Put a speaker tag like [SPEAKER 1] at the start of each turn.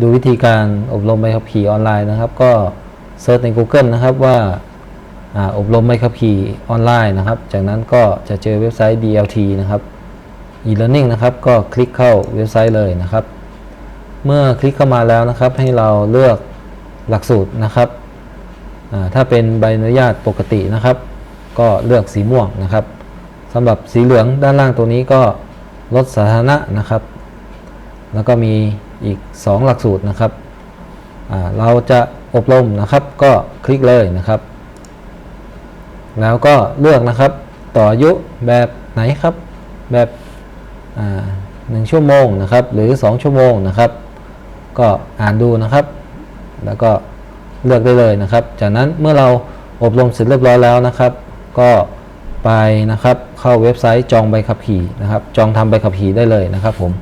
[SPEAKER 1] ดูวิธีการอบรมใบขับขี่ออนไลน์นะครับ ก็เซิร์ชใน Google นะครับว่าอบรมใบขับขี่ออนไลน์นะครับ จากนั้นก็จะเจอเว็บไซต์ DLT นะครับ e-learning นะครับ ก็คลิกเข้าเว็บไซต์เลยนะครับ เมื่อคลิกเข้ามาแล้วนะครับ ให้เราเลือกหลักสูตรนะครับ ถ้าเป็นใบอนุญาตปกตินะครับ ก็เลือกสีม่วงนะครับสำหรับสีเหลืองด้านล่างตัวนี้ก็ลดสาธารณะนะครับ แล้วก็มี อีก 2 หลักสูตรนะครับเราจะอบรมนะครับก็คลิกเลยนะครับ แล้วก็เลือกนะครับต่ออายุแบบไหนครับ แบบหนึ่งชั่วโมงนะครับ หรือ 2 ชั่วโมงนะครับ ก็อ่านดูนะครับ แล้วก็เลือกได้เลยนะครับ จากนั้นเมื่อเราอบรมเสร็จเรียบร้อยแล้วนะครับ ก็ไปนะครับเข้าเว็บไซต์จองใบขับขี่นะครับ จองทำใบขับขี่ได้เลยนะครับผม